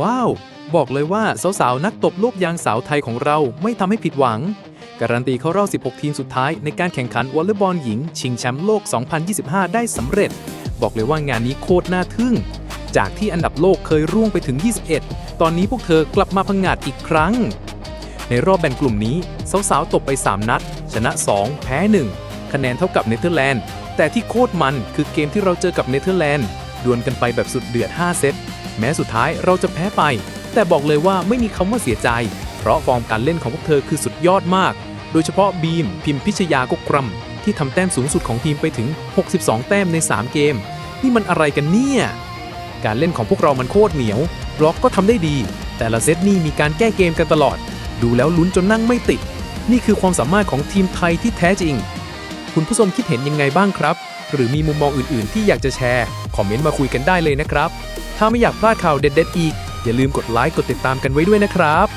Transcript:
ว้าว บอกเลยว่าสาวๆนักตบโลกยางสาวไทยของเราไม่ทำให้ผิดหวัง การันตีเข้ารอบ 16 ทีมสุดท้ายในการแข่งขันวอลเลย์บอลหญิง ชิงแชมป์โลก 2025 ได้สำเร็จ บอกเลยว่างานนี้โคตรน่าทึ่ง จากที่อันดับโลกเคยร่วงไปถึง 21 ตอนนี้พวกเธอกลับมาพังงาดอีกครั้ง ในรอบแบ่งกลุ่มนี้สาวๆตบไป 3 นัด ชนะ 2 แพ้ 1 คะแนนเท่ากับเนเธอร์แลนด์แต่ที่โคตรมันคือเกมที่เราเจอกับเนเธอร์แลนด์ดวลกันไปแบบสุดเดือด 5 เซต แม้สุดท้ายเราจะแพ้ไป แต่บอกเลยว่าไม่มีคำว่าเสียใจ เพราะฟอร์มการเล่นของพวกเธอคือสุดยอดมาก โดยเฉพาะบีม พิมพิชยากกรัมที่ทำแต้มสูงสุดของทีมไปถึง 62 แต้มใน 3 เกม นี่มันอะไรกันเนี่ย การเล่นของพวกเรามันโคตรเหนียวบล็อกก็ทำได้ดี แต่ละเซตนี่มีการแก้เกมกันตลอด ดูแล้วลุ้นจนนั่งไม่ติด นี่คือความสามารถของทีมไทยที่แท้จริง คุณผู้ชมคิดเห็นยังไงบ้างครับ หรือมีมุมมองอื่น ๆ ที่อยากจะแชร์ คอมเมนต์มาคุยกันได้เลยนะครับ ถ้าไม่อยากพลาดข่าวเด็ดๆอีก อย่าลืมกดไลค์กดติดตามกันไว้ด้วยนะครับ